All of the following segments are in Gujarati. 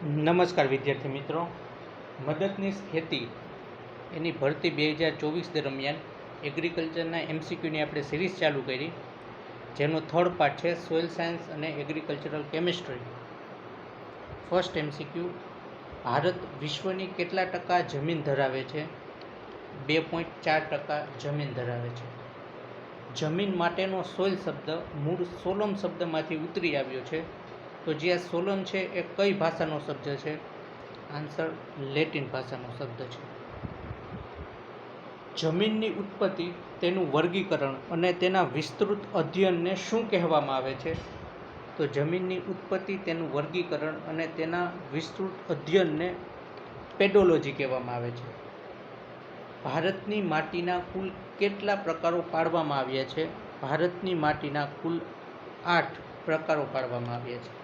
નમસ્કાર વિદ્યાર્થી મિત્રો. મદદનીશ ખેતી એની ભરતી બે હજાર ચોવીસ દરમિયાન એગ્રીકલ્ચરના એમસીક્યુની આપણે સિરીઝ ચાલુ કરી, જેનો થર્ડ પાર્ટ છે સોઇલ સાયન્સ અને agricultural chemistry first MCQ Bharat વિશ્વની કેટલા ટકા જમીન ધરાવે છે? બે પોઈન્ટ ચાર ટકા જમીન ધરાવે છે. જમીન માટેનો સોઇલ શબ્દ મૂળ સોલમ શબ્દમાંથી ઉતરી આવ્યો છે. તો જે આ સોલમ છે એ કઈ ભાષાનો શબ્દ છે? આન્સર લેટિન ભાષાનો શબ્દ છે. જમીનની ઉત્પત્તિ, તેનું વર્ગીકરણ અને તેના વિસ્તૃત અધ્યયનને શું કહેવામાં આવે છે? તો જમીનની ઉત્પત્તિ, તેનું વર્ગીકરણ અને તેના વિસ્તૃત અધ્યયનને પેડોલોજી કહેવામાં આવે છે. ભારતની માટીના કુલ કેટલા પ્રકારો પાડવામાં આવ્યા છે? ભારતની માટીના કુલ આઠ પ્રકારો પાડવામાં આવ્યા છે.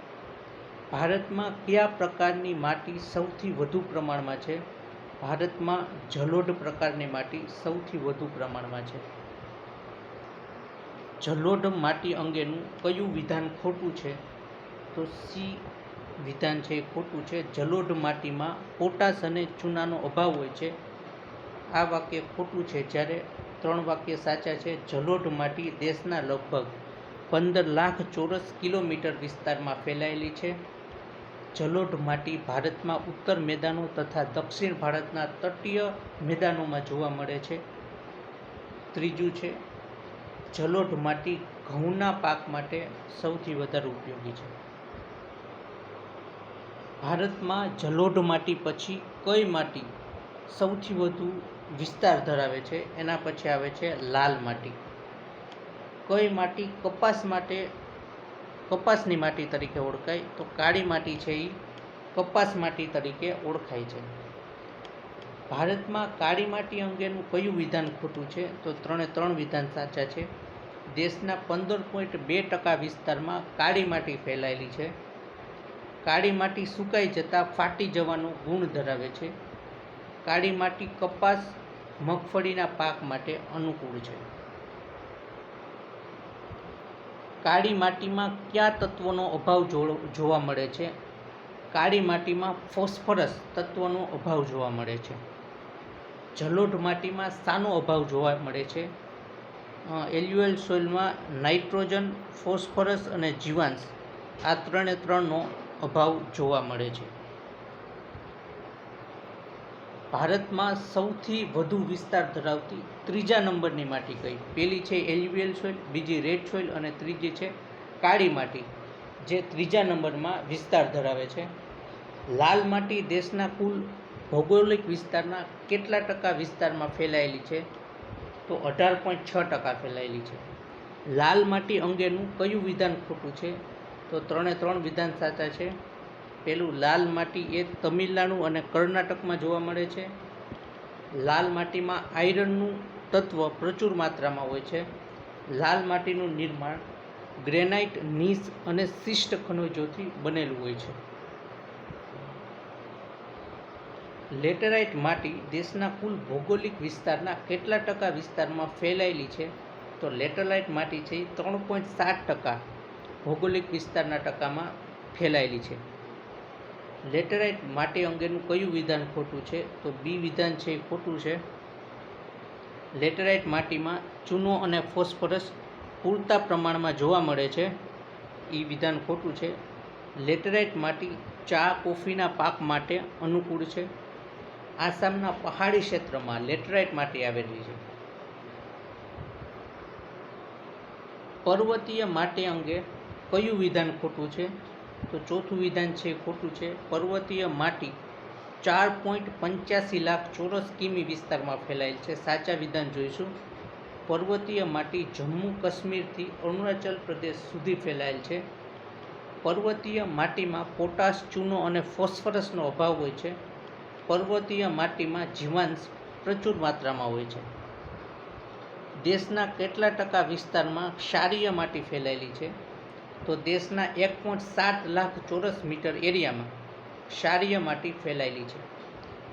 ભારતમાં કયા પ્રકારની માટી સૌથી વધુ પ્રમાણમાં છે? ભારતમાં જલોઢ પ્રકારની માટી સૌથી વધુ પ્રમાણમાં છે. જલોઢ માટી અંગેનું કયું વિધાન ખોટું છે? તો સી વિધાન છે એ ખોટું છે. જલોઢ માટીમાં પોટાશ અને ચૂનાનો અભાવ હોય છે. આ વાક્ય ખોટું છે જ્યારે ત્રણ વાક્ય સાચા છે. જલોઢ માટી દેશના લગભગ પંદર લાખ ચોરસ કિલોમીટર વિસ્તારમાં ફેલાયેલી છે. જલોઢ માટી ભારતમાં ઉત્તર મેદાનો તથા દક્ષિણ ભારતના તટીય મેદાનોમાં જોવા મળે છે. ત્રીજું છે, જલોઢ માટી ઘઉંના પાક માટે સૌથી વધારે ઉપયોગી છે. ભારતમાં જલોઢ માટી પછી કઈ માટી સૌથી વધુ વિસ્તાર ધરાવે છે? એના પછી આવે છે લાલ માટી. કઈ માટી કપાસ માટે કપાસની માટી તરીકે ઓળખાય, તો કાળી માટી છે એ કપાસ માટી તરીકે ઓળખાય છે. ભારતમાં કાળી માટી અંગેનું કયું વિધાન ખોટું છે? તો ત્રણે ત્રણ વિધાન સાચા છે. દેશના પંદર પોઈન્ટ બે ટકા વિસ્તારમાં કાળી માટી ફેલાયેલી છે. કાળી માટી સુકાઈ જતાં ફાટી જવાનો ગુણ ધરાવે છે. કાળી માટી કપાસ, મગફળીના પાક માટે અનુકૂળ છે. કાળી માટીમાં કયા તત્વોનો અભાવ જોવા મળે છે? કાળી માટીમાં ફોસ્ફરસ તત્વનો અભાવ જોવા મળે છે. જલોઢ માટીમાં સાનો અભાવ જોવા મળે છે. એલ્યુએલ સોઇલમાં નાઇટ્રોજન, ફોસ્ફરસ અને જીવાંશ આ ત્રણે ત્રણનો અભાવ જોવા મળે છે. ભારતમાં સૌથી વધુ વિસ્તાર ધરાવતી ત્રીજા નંબરની માટી કઈ? પેલી છે એલ્યુએલ સોઇલ, બીજી રેડ સોઇલ અને ત્રીજી છે કાળી માટી. જે ત્રીજા નંબરમાં વિસ્તાર ધરાવે છે. લાલ માટી દેશના કુલ ભૌગોલિક વિસ્તારના કેટલા ટકા વિસ્તારમાં ફેલાયેલી છે? તો અઢાર પોઈન્ટ છ ટકા ફેલાયેલી છે. લાલ માટી અંગેનું કયું વિધાન ખોટું છે? તો ત્રણે ત્રણ વિધાન સાચા છે. પેલું લાલ માટી એ તમિલનાડુ અને કર્ણાટકમાં જોવા મળે છે. લાલ માટીમાં આયરનનું તત્વ પ્રચુર માત્રામાં હોય છે. લાલ માટીનું નિર્માણ ગ્રેનાઇટ, નીસ અને શિષ્ટ ખનિજોથી બનેલું હોય છે. લેટેરાઇટ માટી દેશના કુલ ભૌગોલિક વિસ્તારના કેટલા ટકા વિસ્તારમાં ફેલાયેલી છે? તો લેટેરાઇટ માટી છે ત્રણ પોઈન્ટ સાત ટકા ભૌગોલિક વિસ્તારના ટકામાં ફેલાયેલી છે. લેટેરાઇટ માટી અંગેનું કયું વિધાન ખોટું છે? તો બી વિધાન છે એ ખોટું છે. લેટેરાઇટ માટીમાં ચૂનો અને ફોસ્ફરસ પૂરતા પ્રમાણમાં જોવા મળે છે. એ વિધાન ખોટું છે. લેટેરાઇટ માટી ચા કોફીના પાક માટે અનુકૂળ છે. આસામના પહાડી ક્ષેત્રમાં લેટેરાઇટ માટી આવેલી છે. પર્વતીય માટી અંગે કયું વિધાન ખોટું છે? તો ચોથું વિધાન છે, ખોટું છે. પર્વતીય માટી ચાર પોઈન્ટ પંચ્યાસી લાખ ચોરસ કિમી વિસ્તારમાં ફેલાયેલ છે. સાચા વિધાન જોઈશું. પર્વતીય માટી જમ્મુ કાશ્મીરથી અરુણાચલ પ્રદેશ સુધી ફેલાયેલ છે. પર્વતીય માટીમાં પોટાશ ચૂનો અને ફોસ્ફરસનો અભાવ હોય છે. પર્વતીય માટીમાં જીવાંશ પ્રચુર માત્રામાં હોય છે. દેશના કેટલા ટકા વિસ્તારમાં ક્ષારીય માટી ફેલાયેલી છે? તો દેશના એક પોઈન્ટ સાત લાખ ચોરસ મીટર એરિયામાં ક્ષારીય માટી ફેલાયેલી છે.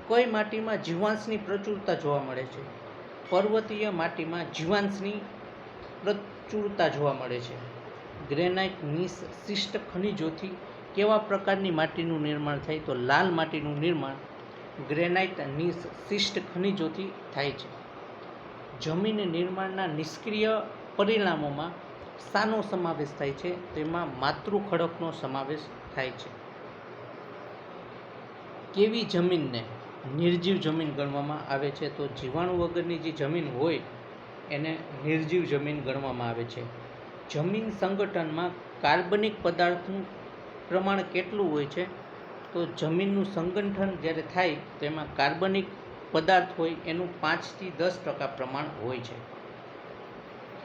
કોઈ માટીમાં જીવાંશની પ્રચુરતા જોવા મળે છે? પર્વતીય માટીમાં જીવાંશની પ્રચુરતા જોવા મળે છે. ગ્રેનાઇટ નીસ શિષ્ટ ખનિજોથી કેવા પ્રકારની માટીનું નિર્માણ થાય તો લાલ માટીનું નિર્માણ ગ્રેનાઇટ નીસ શિષ્ટ ખનિજોથી થાય છે. જમીન નિર્માણના નિષ્ક્રિય પરિણામોમાં શાનો સમાવેશ થાય છે તેમાં માતૃ ખડકનો સમાવેશ થાય છે. કેવી જમીનને નિર્જીવ જમીન ગણવામાં આવે છે, તો જીવાણુ વગરની જે જમીન હોય, એને નિર્જીવ જમીન ગણવામાં આવે છે. જમીન સંગઠનમાં કાર્બનિક પદાર્થનું પ્રમાણ કેટલું હોય છે, તો જમીનનું સંગઠન જ્યારે થાય તેમાં કાર્બનિક પદાર્થ હોય, એનું પાંચથી દસ ટકા પ્રમાણ હોય છે.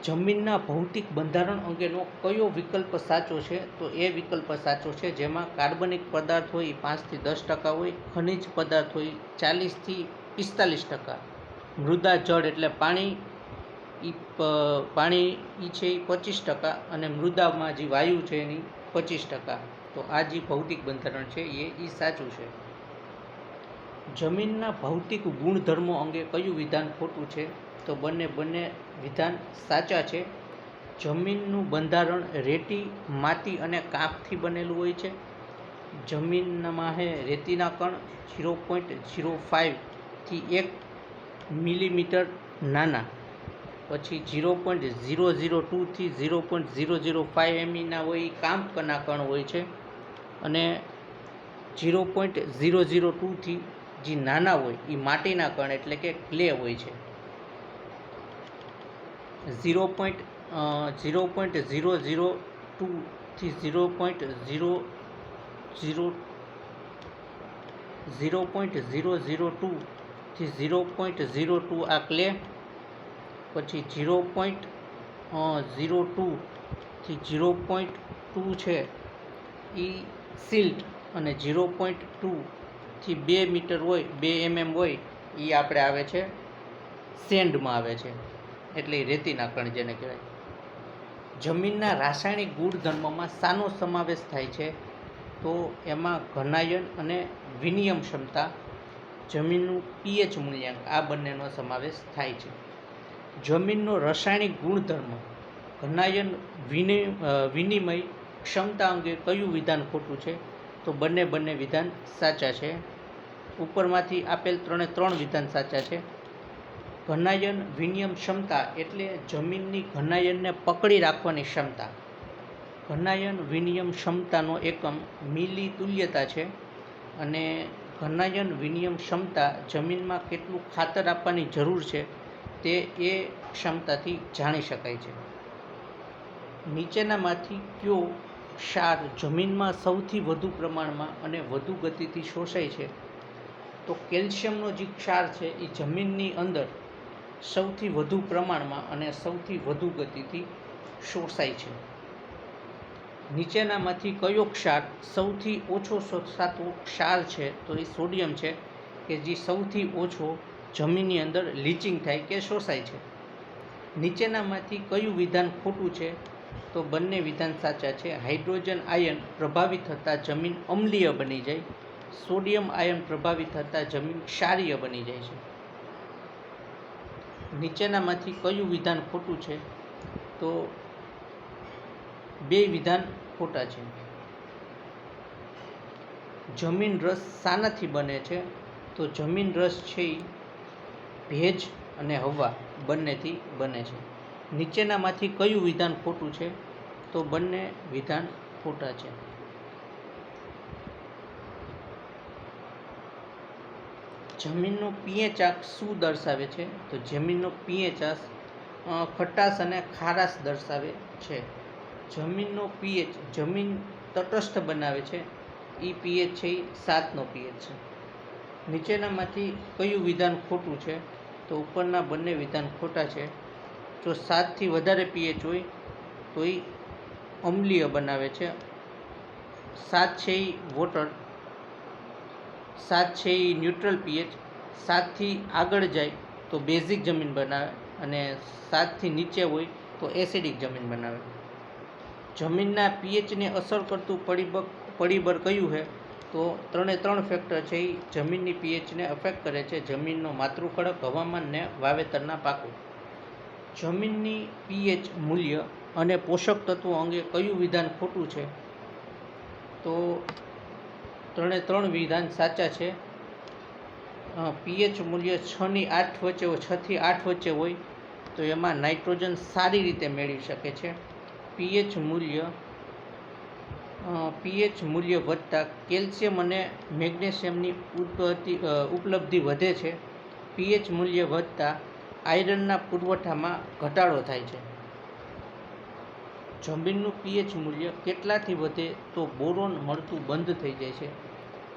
જમીનના ભૌતિક બંધારણ અંગેનો કયો વિકલ્પ સાચો છે? તો એ વિકલ્પ સાચો છે જેમાં કાર્બનિક પદાર્થ હોય પાંચથી દસ ટકા હોય, ખનિજ પદાર્થ હોય ચાલીસથી પિસ્તાલીસ ટકા. મૃદા જળ એટલે પાણી એ પાણી એ છે એ પચીસ ટકા અને મૃદામાં જે વાયુ છે એની પચીસ ટકા. તો આ જે ભૌતિક બંધારણ છે એ એ સાચું છે. જમીનના ભૌતિક ગુણધર્મો અંગે કયું વિધાન ખોટું છે? તો બંને બંને વિધાન સાચા છે. જમીનનું બંધારણ રેતી, માટી અને કાંપથી બનેલું હોય છે. જમીનમાં હે રેતીના કણ ઝીરો પોઈન્ટ ઝીરો ફાઇવથી એક મિલીમીટર નાના, પછી zero point zero zero ટુથી zero point zero zero five એમઈના હોય એ કાંપના કણ હોય છે. અને ઝીરો પોઈન્ટ ઝીરો ઝીરો ટુથી જે નાના હોય એ માટીના કણ એટલે કે ક્લે હોય છે. Zero point zero point zero zero ટુથી zero point zero zero zero point zero zero ટુથી zero point zero two આ ક્લે પછી ઝીરો પોઈન્ટ ઝીરો ટુથી ઝીરો પોઈન્ટ ટુ છે. એ સિલ્ટ અને ઝીરો પોઈન્ટ ટુથી બે મીટર હોય, બે એમએમ હોય એ આપણે આવે છે, સેન્ડમાં આવે છે. એટલે રેતી રેતીના કણ જેને કહેવાય. જમીનના રાસાયણિક ગુણધર્મમાં શાનો સમાવેશ થાય છે. તો એમાં ઘનાયન અને વિનિયમ ક્ષમતા, જમીનનું પીએચ મૂલ્યાંક, આ બંનેનો સમાવેશ થાય છે. જમીનનો રાસાયણિક ગુણધર્મ, ઘનાયન વિનિ વિનિમય ક્ષમતા અંગે કયું વિધાન ખોટું છે? તો બંને બંને વિધાન સાચા છે. ઉપરમાંથી આપેલ ત્રણે ત્રણ વિધાન સાચા છે. ઘનાયન વિનિયમ ક્ષમતા એટલે જમીનની ઘનાયનને પકડી રાખવાની ક્ષમતા. ઘનાયન વિનિયમ ક્ષમતાનો એકમ મિલી તુલ્યતા છે અને ઘનાયન વિનિયમ ક્ષમતા જમીનમાં કેટલું ખાતર આપવાની જરૂર છે તે એ ક્ષમતાથી જાણી શકાય છે. નીચેનામાંથી કયો ક્ષાર જમીનમાં સૌથી વધુ પ્રમાણમાં અને વધુ ગતિથી શોષાય છે? તો કેલ્શિયમનો જે ક્ષાર છે એ જમીનની અંદર સૌથી વધુ પ્રમાણમાં અને સૌથી વધુ ગતિથી શોષાય છે. નીચેનામાંથી કયો ક્ષાર સૌથી ઓછો શોષાતો ક્ષાર છે તો એ સોડિયમ છે કે જે સૌથી ઓછો જમીનની અંદર લીચિંગ થાય કે શોષાય છે. નીચેનામાંથી કયું વિધાન ખોટું છે તો બંને વિધાન સાચા છે. હાઇડ્રોજન આયન પ્રભાવિત થતાં જમીન અમ્લીય બની જાય, સોડિયમ આયન પ્રભાવિત થતાં જમીન ક્ષારીય બની જાય છે. નીચેનામાંથી કયું વિધાન ખોટું છે? તો બે વિધાન ખોટા છે. જમીન રસ શાનાથી બને છે. તો જમીન રસ છે એ ભેજ અને હવા બંનેથી બને છે. નીચેનામાંથી કયું વિધાન ખોટું છે? તો બંને વિધાન ખોટા છે. જમીનનો પીએચ આંક શું દર્શાવે છે? તો જમીનનો પીએચ આંક ખટાશ અને ખારાશ દર્શાવે છે. જમીનનો પીએચ, જમીન તટસ્થ બનાવે છે. એ પીએચ છે એ સાતનો પીએચ છે. નીચેનામાંથી કયું વિધાન ખોટું છે? તો ઉપરના બંને વિધાન ખોટા છે. જો સાતથી વધારે પીએચ હોય, તો એ અમ્લીય બનાવે છે. સાત છે એ વોટર. સાત છે એ ન્યુટ્રલ પીએચ સાતથી આગળ જાય તો બેઝિક જમીન બનાવે અને સાતથી નીચે હોય તો એસિડિક જમીન બનાવે. જમીનના પીએચને અસર કરતું પરિબળ પરિબળ કયું છે? તો ત્રણે ત્રણ ફેક્ટર છે એ જમીનની પીએચને અફેક્ટ કરે છે જમીનનો માતૃખડક હવામાનને વાવેતરના પાકો. જમીનની પીએચ મૂલ્ય અને પોષક તત્વો અંગે કયું વિધાન ખોટું છે? તો ત્રણે ત્રણ વિધાન સાચા છે. પીએચ મૂલ્ય છની આઠ વચ્ચે હોય છથી આઠ વચ્ચે હોય, તો એમાં નાઇટ્રોજન સારી રીતે મેળવી શકે છે. પીએચ મૂલ્ય પીએચ મૂલ્ય વધતા કેલ્શિયમ અને મેગ્નેશિયમની ઉત્પત્તિ ઉપલબ્ધિ વધે છે. પીએચ મૂલ્ય વધતા આયરનના પુરવઠામાં ઘટાડો થાય છે. જમીનનું પીએચ મૂલ્ય કેટલાથી વધે તો બોરોન મળતું બંધ થઈ જાય છે.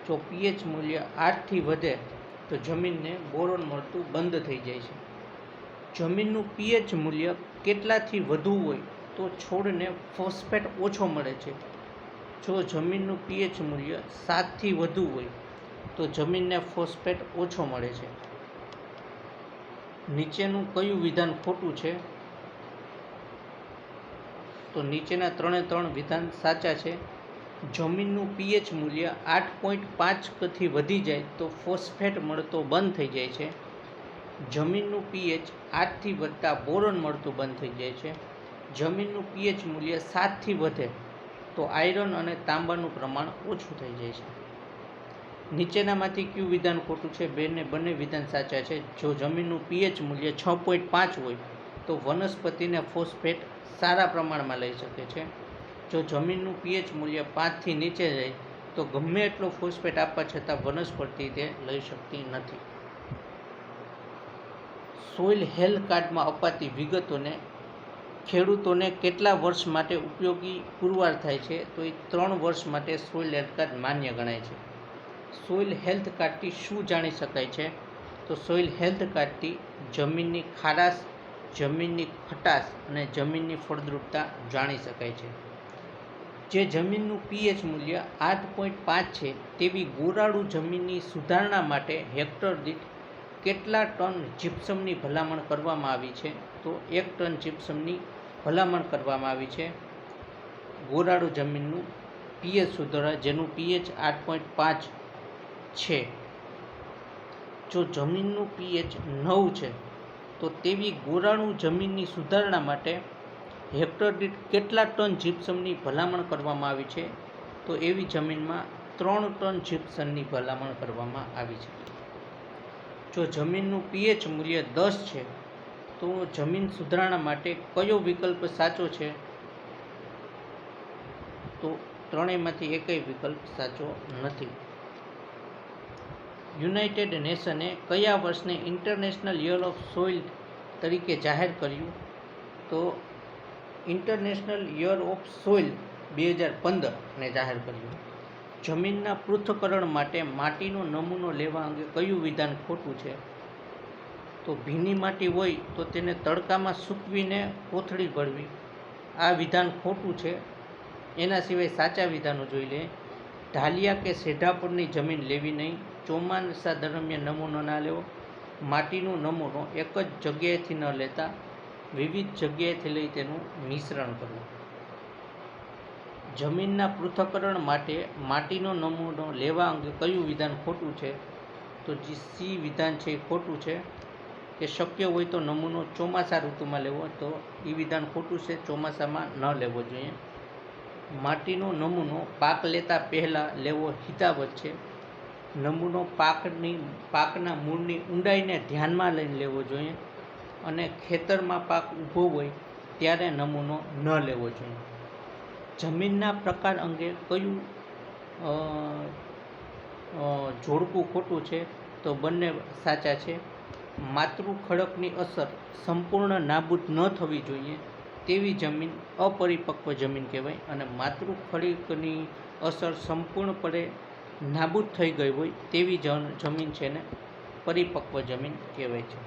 જો પીએચ મૂલ્ય આઠથી વધે તો જમીનને બોરોન મળતું બંધ થઈ જાય છે. જમીનનું પીએચ મૂલ્ય કેટલાથી વધુ હોય તો છોડને ફોસ્ફેટ ઓછો મળે છે. જો જમીનનું પીએચ મૂલ્ય સાતથી વધુ હોય તો જમીનને ફોસ્ફેટ ઓછો મળે છે. નીચેનું કયું વિધાન ખોટું છે? તો નીચેના ત્રણે ત્રણ વિધાન સાચા છે. જમીનનું પીએચ મૂલ્ય આઠ પોઈન્ટ પાંચ કથી વધી જાય તો ફોસ્ફેટ મળતો બંધ થઈ જાય છે. જમીનનું પીએચ આઠથી વધતા બોરોન મળતું બંધ થઈ જાય છે. જમીનનું પીએચ મૂલ્ય સાતથી વધે તો આયરન અને તાંબાનું પ્રમાણ ઓછું થઈ જાય છે. નીચેનામાંથી કયું વિધાન ખોટું છે? બેને બંને વિધાન સાચા છે. જો જમીનનું પીએચ મૂલ્ય છ પોઈન્ટ પાંચ હોય તો વનસ્પતિને ફોસ્ફેટ સારા પ્રમાણમાં લઈ શકે છે. જો જમીનનું પીએચ મૂલ્ય પાંચથી નીચે જાય, તો ગમે એટલો ફોસ્ફેટ આપવા છતાં વનસ્પતિ તે લઈ શકતી નથી. સોઇલ હેલ્થ કાર્ડમાં અપાતી વિગતોને ખેડૂતોને કેટલા વર્ષ માટે ઉપયોગી પુરવાર થાય છે, તો એ ત્રણ વર્ષ માટે સોઇલ હેલ્થ કાર્ડ માન્ય ગણાય છે. સોઇલ હેલ્થ કાર્ડથી શું જાણી શકાય છે? તો સોઇલ હેલ્થ કાર્ડથી જમીનની ખારાશ જમીનની ખટાશ અને જમીનની ફળદ્રુપતા જાણી શકાય છે. જે જમીનનું પીએચ મૂલ્ય આઠ પોઈન્ટ પાંચ છે, તેવી ગોરાળુ જમીનની સુધારણા માટે હેક્ટર દીઠ કેટલા ટન જીપ્સમની ભલામણ કરવામાં આવી છે? તો એક ટન જીપ્સમની ભલામણ કરવામાં આવી છે. ગોરાળુ જમીનનું પીએચ સુધારા, જેનું પીએચ આઠ પોઈન્ટ પાંચ છે. જો જમીનનું પીએચ નવ છે તો તેવી ગોરાણું જમીનની સુધારણા માટે હેક્ટર દીઠ કેટલા ટન જીપ્સમની ભલામણ કરવામાં આવી છે? તો એવી જમીનમાં ત્રણ ટન જીપ્સમની ભલામણ કરવામાં આવી છે. જો જમીનનું પીએચ મૂલ્ય દસ છે, તો જમીન સુધારણા માટે કયો વિકલ્પ સાચો છે? તો ત્રણેયમાંથી એકેય વિકલ્પ સાચો નથી. યુનાઇટેડ નેશને કયા વર્ષને ઇન્ટરનેશનલ યર ઓફ સોઇલ તરીકે જાહેર કર્યું? તો ઇન્ટરનેશનલ યર ઓફ સોઇલ બે હજાર પંદરને જાહેર કર્યું. જમીનના પૃથ્થકરણ માટે માટીનો નમૂનો લેવા અંગે કયું વિધાન ખોટું છે? તો ભીની માટી હોય તો તેને તડકામાં સૂકવીને કોથળી ભરવી. આ વિધાન ખોટું છે. એના સિવાય સાચા વિધાનો જોઈ લે. ઢાલિયા કે સેઢા પરની જમીન લેવી નહીં. ચોમાસા દરમિયાન નમૂનો ના લેવો. માટીનો નમૂનો એક જ જગ્યાએથી ન લેતા વિવિધ જગ્યાએથી લઈ તેનું મિશ્રણ કરવું. જમીનના પૃથ્થકરણ માટે માટીનો નમૂનો લેવા અંગે કયું વિધાન ખોટું છે? તો જે સી વિધાન છે એ ખોટું છે. કે શક્ય હોય તો નમૂનો ચોમાસા ઋતુમાં લેવો, તો એ વિધાન ખોટું છે. ચોમાસામાં ન લેવો જોઈએ. માટીનો નમૂનો પાક લેતા પહેલાં લેવો હિતાવત છે. નમૂનો પાકની, પાકના મૂળની ઊંડાઈને ધ્યાનમાં લઈને લેવો જોઈએ અને ખેતરમાં પાક ઊભો હોય ત્યારે નમૂનો ન લેવો જોઈએ. જમીનના પ્રકાર અંગે કયું જોડકું ખોટું છે તો બંને સાચા છે. માતૃ ખડકની અસર સંપૂર્ણ નાબૂદ ન થવી જોઈએ તેવી જમીન અપરિપક્વ જમીન કહેવાય અને માતૃ ખડકની અસર સંપૂર્ણપણે નાબૂદ થઈ ગઈ હોય તેવી જમીન છે ને, પરિપક્વ જમીન કહેવાય છે.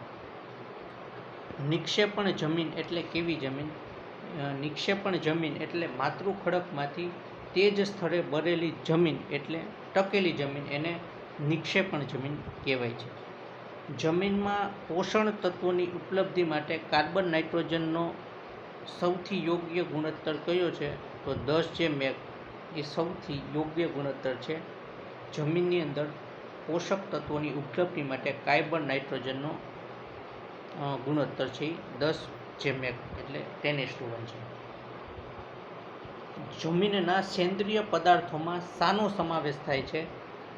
નિક્ષેપણ જમીન એટલે કેવી જમીન? નિક્ષેપણ જમીન એટલે માતૃ ખડકમાંથી તે જ સ્થળે બરેલી જમીન એટલે ટકેલી જમીન એને નિક્ષેપણ જમીન કહેવાય છે. જમીનમાં પોષણ તત્વોની ઉપલબ્ધિ માટે કાર્બન નાઇટ્રોજનનો સૌથી યોગ્ય ગુણોત્તર કયો છે? તો દસ જે મેઘ એ સૌથી યોગ્ય ગુણોત્તર છે જમીનની અંદર પોષક તત્વોની ઉપલબ્ધિ માટે કાર્બન નાઇટ્રોજનનો ગુણોત્તર છે. દસ જે મેક એટલે ટેન એસ ટુ વન છે. જમીનના સેન્દ્રિય પદાર્થોમાં શાનો સમાવેશ થાય છે.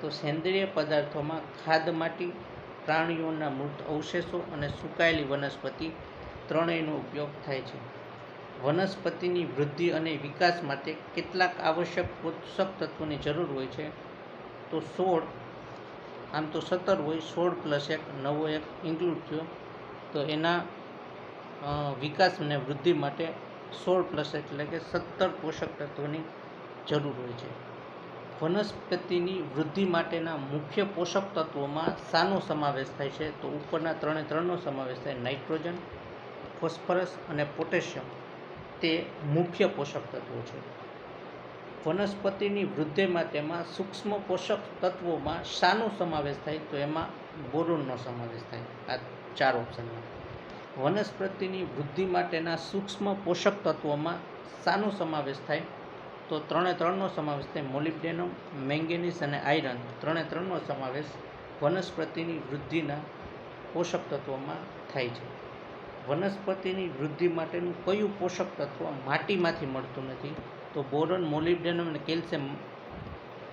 તો સેન્દ્રિય પદાર્થોમાં ખાદ માટી, પ્રાણીઓના મૃત અવશેષો અને સુકાયેલી વનસ્પતિ ત્રણેયનો ઉપયોગ થાય છે. વનસ્પતિની વૃદ્ધિ અને વિકાસ માટે કેટલાક આવશ્યક પોષક તત્વોની જરૂર હોય છે. તો સોળ, આમ તો સત્તર હોય, સોળ પ્લસ એક, નવો એક ઇન્ક્લુડ થયો. તો એના વિકાસ અને વૃદ્ધિ માટે સોળ પ્લસ એટલે કે સત્તર પોષક તત્વોની જરૂર હોય છે. વનસ્પતિની વૃદ્ધિ માટેના મુખ્ય પોષક તત્વોમાં શાનો સમાવેશ થાય છે. તો ઉપરના ત્રણે ત્રણનો સમાવેશ થાય નાઇટ્રોજન, ફોસ્ફરસ અને પોટેશિયમ. તે મુખ્ય પોષક તત્વો છે. વનસ્પતિની વૃદ્ધિ માટેમાં સૂક્ષ્મ પોષક તત્વોમાં શાનો સમાવેશ થાય તો એમાં બોરોનનો સમાવેશ થાય. આ ચાર ઓપ્શનમાં વનસ્પતિની વૃદ્ધિ માટેના સૂક્ષ્મ પોષક તત્વોમાં શાનો સમાવેશ થાય તો ત્રણે ત્રણનો સમાવેશ થાય મોલિબ્ડેનમ મેંગેનીસ અને આયરન ત્રણે ત્રણનો સમાવેશ વનસ્પતિની વૃદ્ધિના પોષક તત્વોમાં થાય છે. વનસ્પતિની વૃદ્ધિ માટેનું કયું પોષક તત્વ માટીમાંથી મળતું નથી? તો બોરોન મોલિબ્ડેનમ અને કેલ્શિયમ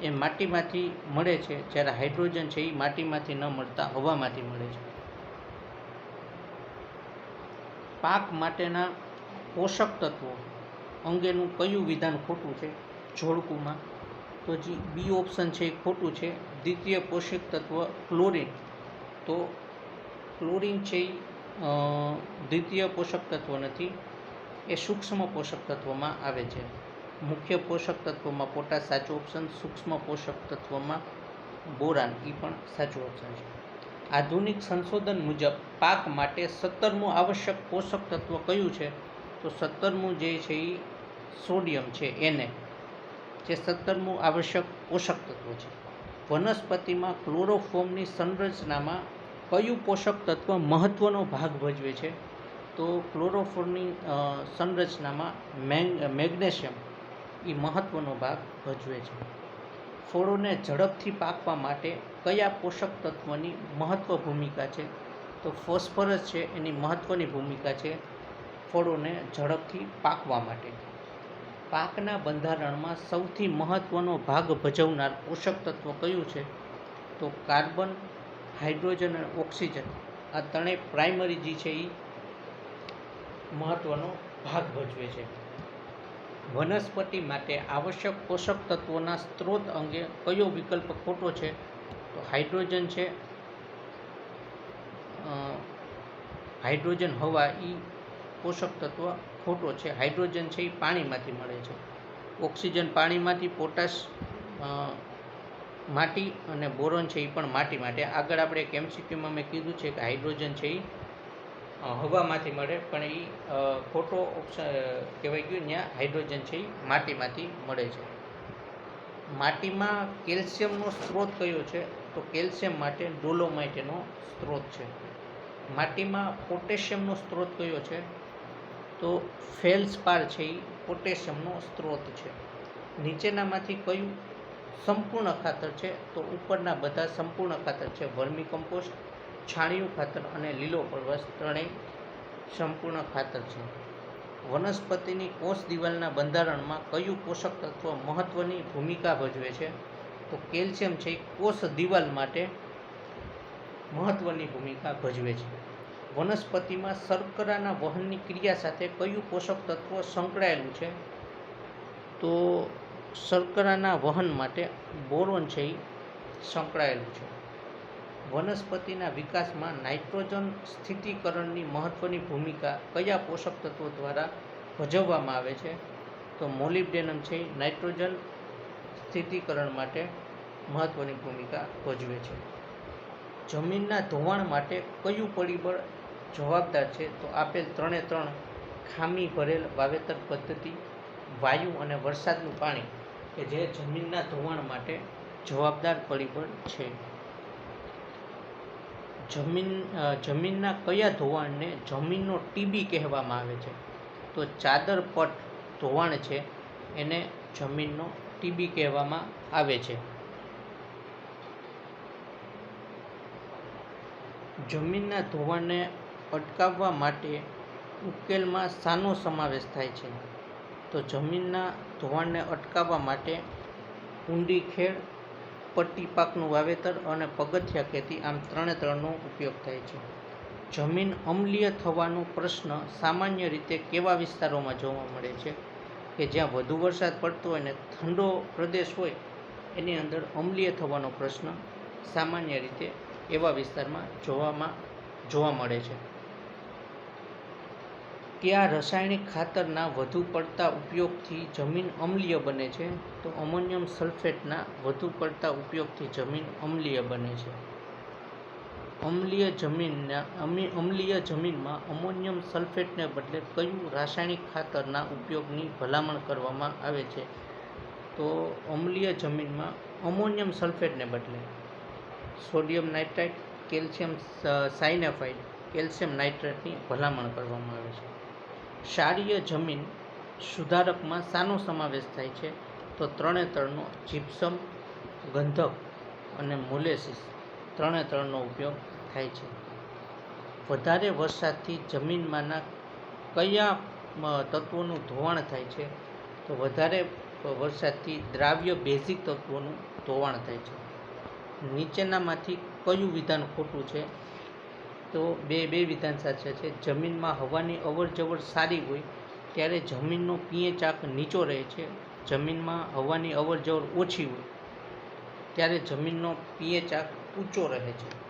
એ માટીમાંથી મળે છે. જ્યારે હાઇડ્રોજન છે એ માટીમાંથી ન મળતા, હવામાંથી મળે છે. પાક માટેના પોષક તત્વો અંગેનું કયું વિધાન ખોટું છે? જોડકુમાં તો જે બી ઓપ્શન છે એ ખોટું છે. દ્વિતીય પોષક તત્વ ક્લોરિન. તો ક્લોરિન છે એ દ્વિતીય પોષક તત્વ નથી, એ સૂક્ષ્મ પોષક તત્વમાં આવે છે. મુખ્ય પોષક તત્વોમાં પોટાશ સાચું ઓપ્શન, સૂક્ષ્મ પોષક તત્વોમાં બોરાન એ પણ સાચું ઓપ્શન છે. આધુનિક સંશોધન મુજબ પાક માટે સત્તરમું આવશ્યક પોષક તત્વ કયું છે? તો સત્તરમું જે છે એ સોડિયમ છે એને જે સત્તરમું આવશ્યક પોષક તત્વ છે. વનસ્પતિમાં ક્લોરોફોર્મની સંરચનામાં કયું પોષક તત્વ મહત્ત્વનો ભાગ ભજવે છે? તો ક્લોરોફોર્મની સંરચનામાં મેંગ, મેગ્નેશિયમ એ મહત્ત્વનો ભાગ ભજવે છે. ફળોને ઝડપથી પાકવા માટે કયા પોષક તત્વની મહત્ત્વ ભૂમિકા છે? તો ફોસ્ફરસ છે, એની મહત્ત્વની ભૂમિકા છે ફળોને ઝડપથી પાકવા માટે. પાકના બંધારણમાં સૌથી મહત્ત્વનો ભાગ ભજવનાર પોષક તત્વ કયું છે? તો કાર્બન, હાઇડ્રોજન અને ઓક્સિજન. આ ત્રણેય પ્રાઇમરી જે છે એ મહત્ત્વનો ભાગ ભજવે છે. વનસ્પતિ માટે આવશ્યક પોષક તત્વોના સ્ત્રોત અંગે કયો વિકલ્પ ખોટો છે? તો હાઇડ્રોજન છે. હાઇડ્રોજન હવા એ પોષક તત્વ ખોટો છે. હાઇડ્રોજન છે એ પાણીમાંથી મળે છે. ઓક્સિજન પાણીમાંથી, પોટાશ માટી અને બોરોન છે એ પણ માટી માટે. આગળ આપણે કેમસીક્યુમાં મેં કીધું છે કે હાઇડ્રોજન છે એ હવામાંથી મળે, પણ એ ખોટો ઓપ્શન કહેવાય ગયું ત્યાં હાઇડ્રોજન છે એ માટીમાંથી મળે છે. માટીમાં કેલ્શિયમનો સ્ત્રોત કયો છે? તો કેલ્શિયમ માટે ડોલોમાઇટ એનો સ્ત્રોત છે. માટીમાં પોટેશિયમનો સ્ત્રોત કયો છે? તો ફેલ્સપાર છે એ પોટેશિયમનો સ્ત્રોત છે. નીચેનામાંથી કયું સંપૂર્ણ ખાતર છે? તો ઉપરના બધા સંપૂર્ણ ખાતર છે. વર્મી કમ્પોસ્ટ છાણિયું ખાતર અને લીલો પરવસ ત્રણેય સંપૂર્ણ ખાતર છે. વનસ્પતિની કોષ દિવાલના બંધારણમાં કયું પોષક તત્વ મહત્ત્વની ભૂમિકા ભજવે છે? તો કેલ્શિયમ છે કોષ દિવાલ માટે મહત્ત્વની ભૂમિકા ભજવે છે. વનસ્પતિમાં શર્કરાના વહનની ક્રિયા સાથે કયું પોષક તત્વ સંકળાયેલું છે? તો શર્કરાના વહન માટે બોરોન છે એ સંકળાયેલું છે. વનસ્પતિના વિકાસમાં નાઇટ્રોજન સ્થિતિકરણની મહત્ત્વની ભૂમિકા કયા પોષક તત્વો દ્વારા ભજવવામાં આવે છે? તો મોલિબ્ડેનમ છે, નાઇટ્રોજન સ્થિતિકરણ માટે મહત્ત્વની ભૂમિકા ભજવે છે. જમીનના ધોવાણ માટે કયું પરિબળ જવાબદાર છે? તો આપેલ ત્રણે ત્રણ ખામી ભરેલ વાવેતર પદ્ધતિ, વાયુ અને વરસાદનું પાણી, કે જે જમીનના ધોવાણ માટે જવાબદાર પરિબળ છે. જમીન જમીનના કયા ધોવાણને જમીનનો ટીબી કહેવામાં આવે છે? તો ચાદર પટ ધોવાણ છે, એને જમીનનો ટીબી કહેવામાં આવે છે. જમીનના ધોવાણને અટકાવવા માટે ઉકેલમાં શાનો સમાવેશ થાય છે. તો જમીનના ધોવાણને અટકાવવા માટે ઊંડી ખેડ પટ્ટી પાકનું વાવેતર અને પગથિયા ખેતી આમ ત્રણે ત્રણનો ઉપયોગ થાય છે. જમીન અમ્લીય થવાનો પ્રશ્ન સામાન્ય રીતે કેવા વિસ્તારોમાં જોવા મળે છે? કે જ્યાં વધુ વરસાદ પડતો હોય ને ઠંડો પ્રદેશ હોય, એની અંદર અમ્લીય થવાનો પ્રશ્ન સામાન્ય રીતે એવા વિસ્તારમાં જોવામાં, જોવા મળે છે. કયા રાસાયણિક ખાતરના વધુ પડતા ઉપયોગથી જમીન અમ્લીય બને છે, તો અમોનિયમ સલ્ફેટના વધુ પડતા ઉપયોગથી જમીન અમ્લીય બને છે. અમ્લીય જમીનના, અમી, અમ્લીય જમીનમાં અમોનિયમ સલ્ફેટને બદલે કયું રાસાયણિક ખાતરના ઉપયોગની ભલામણ કરવામાં આવે છે? તો અમ્લીય જમીનમાં અમોનિયમ સલ્ફેટને બદલે sodium nitrite, calcium cyanamide, calcium નાઇટ્રેટની ભલામણ કરવામાં આવે છે. ક્ષારીય જમીન સુધારકમાં શાનો સમાવેશ થાય છે? તો ત્રણે ત્રણનો જીપ્સમ ગંધક અને મોલેસિસ ત્રણે ત્રણનો ઉપયોગ થાય છે. વધારે વરસાદથી જમીનમાંના કયા તત્વોનું ધોવાણ થાય છે? તો વધારે વરસાદથી દ્રાવ્ય બેઝિક તત્વોનું ધોવાણ થાય છે. નીચેનામાંથી કયું વિધાન ખોટું છે? તો બે બે વિધાન સાચા છે જમીનમાં હવાની અવરજવર સારી હોય, ત્યારે જમીનનો પીએચ આંક નીચો રહે છે. જમીનમાં હવાની અવરજવર ઓછી હોય, ત્યારે જમીનનો પીએચ આંક ઊંચો રહે છે.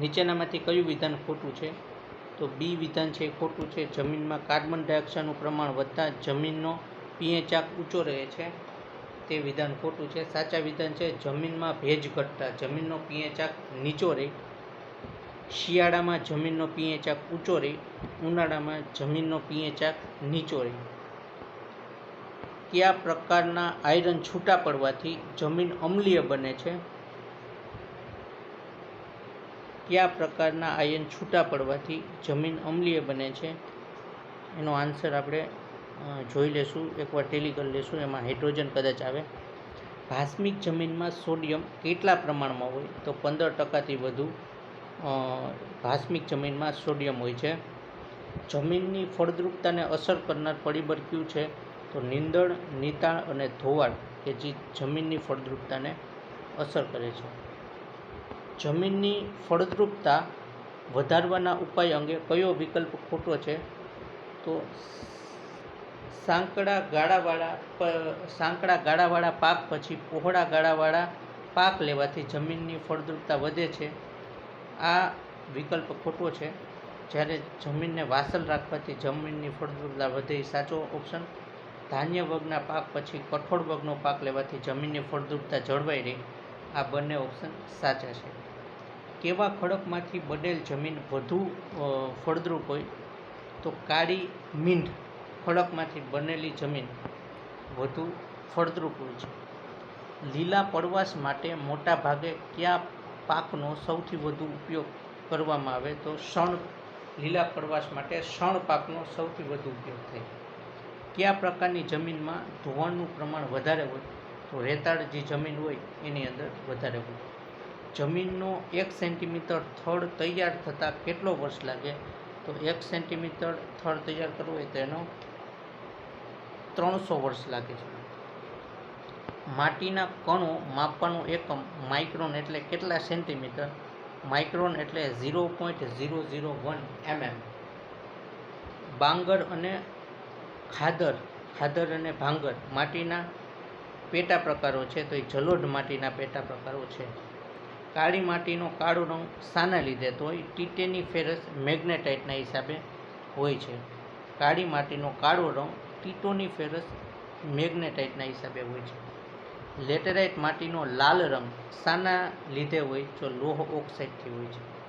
નીચેનામાંથી કયું વિધાન ખોટું છે? તો બી વિધાન છે એ ખોટું છે. જમીનમાં કાર્બન ડાયોક્સાઇડનું પ્રમાણ વધતા જમીનનો પીએચ આંક ઊંચો રહે છે. તે વિધાન ખોટું છે. સાચા વિધાન છે જમીનમાં ભેજ ઘટતા, જમીનનો પીએચ આંક નીચો રહે. શિયાળામાં જમીનનો પીએચ આંક ઊંચો રહે, ઉનાળામાં જમીનનો પીએચ નીચો રહે. કયા પ્રકારના આયરન છૂટા પડવાથી જમીન અમ્લીય બને છે? કયા પ્રકારના આયન છૂટા પડવાથી જમીન અમ્લીય બને છે? એનો આન્સર આપણે જોઈ લેશું, એકવાર ટેલી કરી લેશું, એમાં હાઇડ્રોજન કદાચ આવે. ભાસ્મિક જમીનમાં સોડિયમ કેટલા પ્રમાણમાં હોય? તો પંદર ટકાથી વધુ ભાસ્મિક જમીનમાં સોડિયમ હોય છે. જમીનની ફળદ્રુપતાને અસર કરનાર પરિબળ કયું છે? તો નીંદણ નિતાળ અને ધોવાણ કે જે જમીનની ફળદ્રુપતાને અસર કરે છે. જમીનની ફળદ્રુપતા વધારવાના ઉપાય અંગે કયો વિકલ્પ ખોટો છે? તો સાંકડા ગાળાવાળા સાંકડા ગાળાવાળા પાક પછી પહોળા ગાળાવાળા પાક લેવાથી જમીનની ફળદ્રુપતા વધે છે. આ વિકલ્પ ખોટો છે. જ્યારે જમીનને વાસલ રાખવાથી જમીનની ફળદ્રુપતા વધે સાચો ઓપ્શન ધાન્ય વર્ગના પાક પછી કઠોળ વર્ગનો પાક લેવાથી જમીનની ફળદ્રુપતા જળવાઈ રહે. આ બંને ઓપ્શન સાચા છે. કેવા ખડકમાંથી બનેલ જમીન વધુ ફળદ્રુપ હોય? તો કાળી મીંઢ ખડકમાંથી બનેલી જમીન વધુ ફળદ્રુપ હોય છે. લીલા પડવાશ માટે મોટા ભાગે કયા પાકનો સૌથી વધુ ઉપયોગ કરવામાં આવે તો શણ, લીલા પ્રવાસ માટે શણ પાકનો સૌથી વધુ ઉપયોગ થાય. કયા પ્રકારની જમીનમાં ધોવાણનું પ્રમાણ વધારે હોય તો રેતાળ જે જમીન હોય એની અંદર વધારે હોય. જમીનનો એક સેન્ટીમીટર થડ તૈયાર થતાં કેટલો વર્ષ લાગે? તો એક સેન્ટીમીટર થડ તૈયાર કરવું હોય તો એનો ત્રણસો વર્ષ લાગે છે. માટીના કણો માપવાનો એકમ માઇક્રોન એટલે કેટલા સેન્ટીમીટર? માઇક્રોન એટલે zero point zero zero one MM. Bangar અને ખાદર ખાદર અને ભાંગર માટીના પેટા પ્રકારો છે, તો એ જલોઢ માટીના પેટા પ્રકારો છે. કાળી માટીનો કાળો રંગ શાના લીધે તો એ ટીટેની ફેરસ મેગ્નેટાઇટના હિસાબે હોય છે. કાળી માટીનો કાળો રંગ ટીટોની ફેરસ મેગ્નેટાઇટના હિસાબે હોય છે. લેટેરાઇટ માટીનો લાલ રંગ શાના લીધે હોય જો લોહ ઓક્સાઇડથી હોય છે.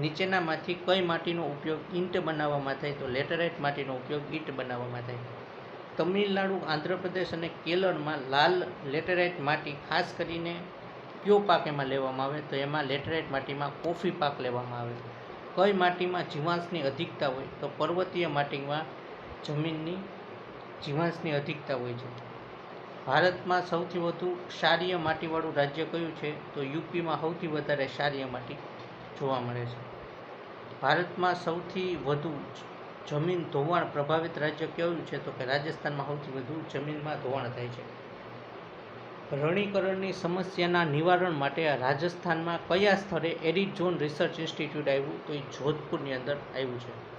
નીચેનામાંથી કઈ માટીનો ઉપયોગ ઈંટ બનાવવામાં થાય તો લેટેરાઇટ માટીનો ઉપયોગ ઈંટ બનાવવામાં થાય. તમિલનાડુ, આંધ્રપ્રદેશ અને કેરળમાં લાલ લેટેરાઇટ માટી ખાસ કરીને કયો પાક એમાં લેવામાં આવે? તો એમાં લેટેરાઇટ માટીમાં કોફી પાક લેવામાં આવે. કઈ માટીમાં જીવાંશની અધિકતા હોય? તો પર્વતીય માટીમાં જમીનની જીવાંશની અધિકતા હોય છે. ભારતમાં સૌથી વધુ ક્ષારીય માટીવાળું રાજ્ય કયું છે? તો યુપીમાં સૌથી વધારે ક્ષારીય માટી જોવા મળે છે. ભારતમાં સૌથી વધુ જમીન ધોવાણ પ્રભાવિત રાજ્ય કયું છે? તો કે રાજસ્થાનમાં સૌથી વધુ જમીનમાં ધોવાણ થાય છે. રણીકરણની સમસ્યાના નિવારણ માટે રાજસ્થાનમાં કયા સ્થળે એરિડ ઝોન રિસર્ચ ઇન્સ્ટિટ્યૂટ આવ્યું? તો એ જોધપુરની અંદર આવ્યું છે.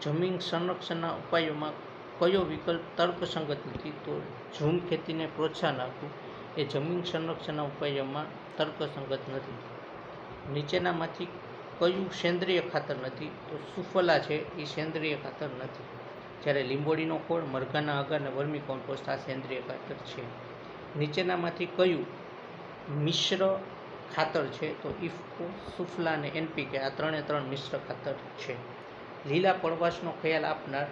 જમીન સંરક્ષણના ઉપાયોમાં કયો વિકલ્પ તર્કસંગત નથી, તો ઝૂમ ખેતીને પ્રોત્સાહન આપવું એ જમીન સંરક્ષણના ઉપાયોમાં તર્કસંગત નથી. નીચેનામાંથી કયું સેન્દ્રિય ખાતર નથી, તો સુફલા છે એ સેન્દ્રિય ખાતર નથી. જ્યારે લીંબોડીનો ખોળ, મરઘાના આગળ અને વર્મી કોમ્પોસ્ટ આ સેન્દ્રિય ખાતર છે. નીચેનામાંથી કયું મિશ્ર ખાતર છે, તો ઇફકો, સુફલા અને એનપીકે આ ત્રણે ત્રણ મિશ્ર ખાતર છે. લીલા પડવાશનો ખ્યાલ આપનાર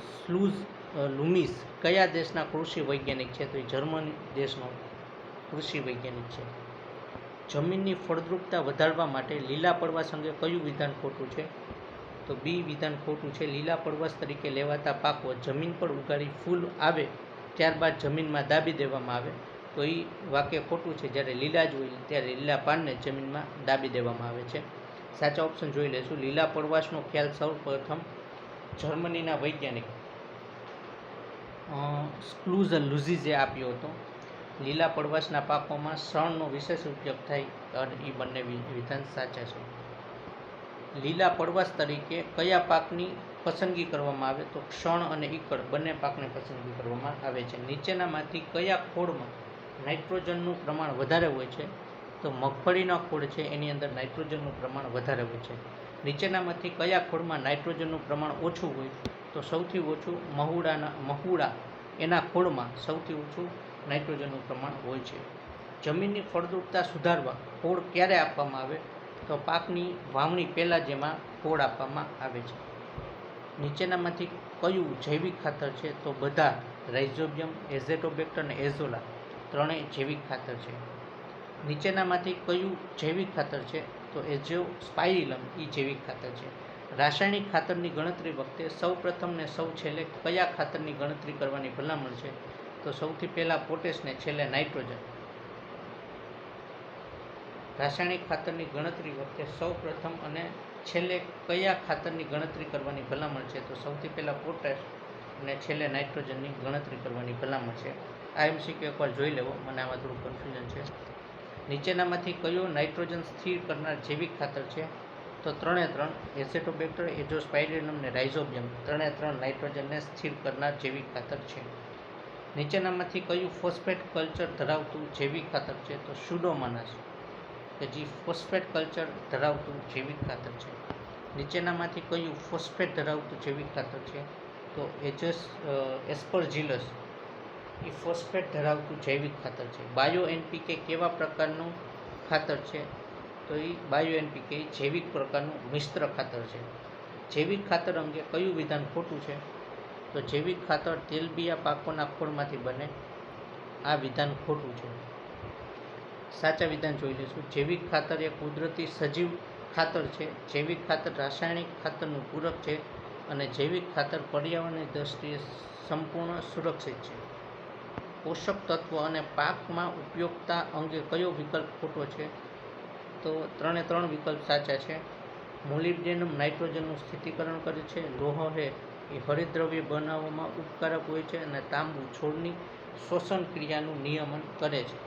સ્લુઝ લુમિસ કયા દેશના કૃષિ વૈજ્ઞાનિક છે? તો એ જર્મની દેશનો કૃષિ વૈજ્ઞાનિક છે. જમીનની ફળદ્રુપતા વધારવા માટે લીલા પડવાશ અંગે કયું વિધાન ખોટું છે? તો બી વિધાન ખોટું છે. લીલા પડવાશ તરીકે લેવાતા પાકો જમીન પર ઉગાડી ફૂલ આવે ત્યારબાદ જમીનમાં દાબી દેવામાં આવે. તો એ વાક્ય ખોટું છે. જ્યારે લીલા જ હોય ત્યારે લીલા પાનને જમીનમાં દાબી દેવામાં આવે છે. સાચા ઓપ્શન જોઈ લેશું. લીલા પડવાશનો ખ્યાલ સૌ પ્રથમ જર્મનીના વૈજ્ઞાનિક. સ્ક્લુઝ લુઝીઝે આપ્યો હતો. લીલા પડવાશના પાકોમાં શણનો વિશેષ ઉપયોગ થાય અને એ બંને વિધાન સાચા છે. લીલા પડવાશ તરીકે કયા પાકની પસંદગી કરવામાં આવે તો ક્ષણ અને ઈકળ બંને પાકની પસંદગી કરવામાં આવે છે. નીચેનામાંથી કયા ખોળમાં નાઇટ્રોજનનું પ્રમાણ વધારે હોય છે? તો મગફળીના ખોળ છે, એની અંદર નાઇટ્રોજનનું પ્રમાણ વધારે હોય છે. નીચેનામાંથી કયા ખોળમાં નાઇટ્રોજનનું પ્રમાણ ઓછું હોય તો સૌથી ઓછું મહુડાના મહુડા એના ખોળમાં સૌથી ઓછું નાઇટ્રોજનનું પ્રમાણ હોય છે. જમીનની ફળદ્રુપતા સુધારવા ખોળ ક્યારે આપવામાં આવે? તો પાકની વાવણી પહેલાં જેમાં ખોળ આપવામાં આવે છે. નીચેનામાંથી કયું જૈવિક ખાતર છે? તો બધા રાઇઝોબિયમ, એઝેટોબેક્ટર અને એઝોલા ત્રણેય જૈવિક ખાતર છે. નીચેનામાંથી કયું જૈવિક ખાતર છે? તો એઝો સ્પાઇરિલમ એ જૈવિક ખાતર છે. રાસાયણિક ખાતરની ગણતરી વખતે સૌ પ્રથમ ને સૌ છેલ્લે કયા ખાતરની ગણતરી કરવાની ભલામણ છે? તો સૌથી પહેલાં પોટેશ ને છેલ્લે નાઇટ્રોજન. રાસાયણિક ખાતરની ગણતરી વખતે સૌ પ્રથમ અને છેલ્લે કયા ખાતરની ગણતરી કરવાની ભલામણ છે? તો સૌથી પહેલાં પોટેશ અને છેલ્લે નાઇટ્રોજનની ગણતરી કરવાની ભલામણ છે. આ એમસીક્યુ એકવાર જોઈ લેવો, મને આમાં થોડું કન્ફ્યુઝન છે. નીચેનામાંથી કયું નાઇટ્રોજન સ્થિર કરનાર જૈવિક ખાતર છે? તો ત્રણે ત્રણ, એસેટોબેક્ટર એઝોસ્પાઇરિલમ અને રાઇઝોબિયમ, ત્રણે ત્રણ નાઇટ્રોજનને સ્થિર કરનાર જૈવિક ખાતર છે. નીચેનામાંથી કયું ફોસ્ફેટ કલ્ચર ધરાવતું જૈવિક ખાતર છે? તો સુડોમાનાસ, કે જે ફોસ્ફેટ કલ્ચર ધરાવતું જૈવિક ખાતર છે. નીચેનામાંથી કયું ફોસ્ફેટ ધરાવતું જૈવિક ખાતર છે? તો એજસ એસ્પરજીલસ એ ફોસ્ફેટ ધરાવતું જૈવિક ખાતર છે. બાયો એનપીકે કેવા પ્રકારનું ખાતર છે? તો એ બાયો એનપીકે જૈવિક પ્રકારનું મિશ્ર ખાતર છે. જૈવિક ખાતર અંગે કયું વિધાન ખોટું છે? તો જૈવિક ખાતર તેલબિયા પાકોના ખોળમાંથી બને. આ વિધાન ખોટું છે. સાચા વિધાન જોઈ લઈશું. જૈવિક ખાતર એ કુદરતી સજીવ ખાતર છે. જૈવિક ખાતર રાસાયણિક ખાતરનું પૂરક છે અને જૈવિક ખાતર પર્યાવરણની દ્રષ્ટિએ સંપૂર્ણ સુરક્ષિત છે. પોષક તત્વ અને પાકમાં ઉપયોગતા અંગે કયો વિકલ્પ ખોટો છે? તો ત્રણે ત્રણ વિકલ્પ સાચા છે. મોલિબ્ડેનમ નાઇટ્રોજનનું સ્થિતિકરણ કરે છે. લોહ હે એ હરિદ્રવ્ય બનાવવામાં ઉપકારક હોય છે અને તાંબુ છોડની શ્વસન ક્રિયાનું નિયમન કરે છે.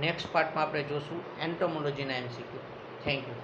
નેક્સ્ટ પાર્ટમાં આપણે જોશું એન્ટોમોલોજીના એમસીક્યુ થેન્ક યુ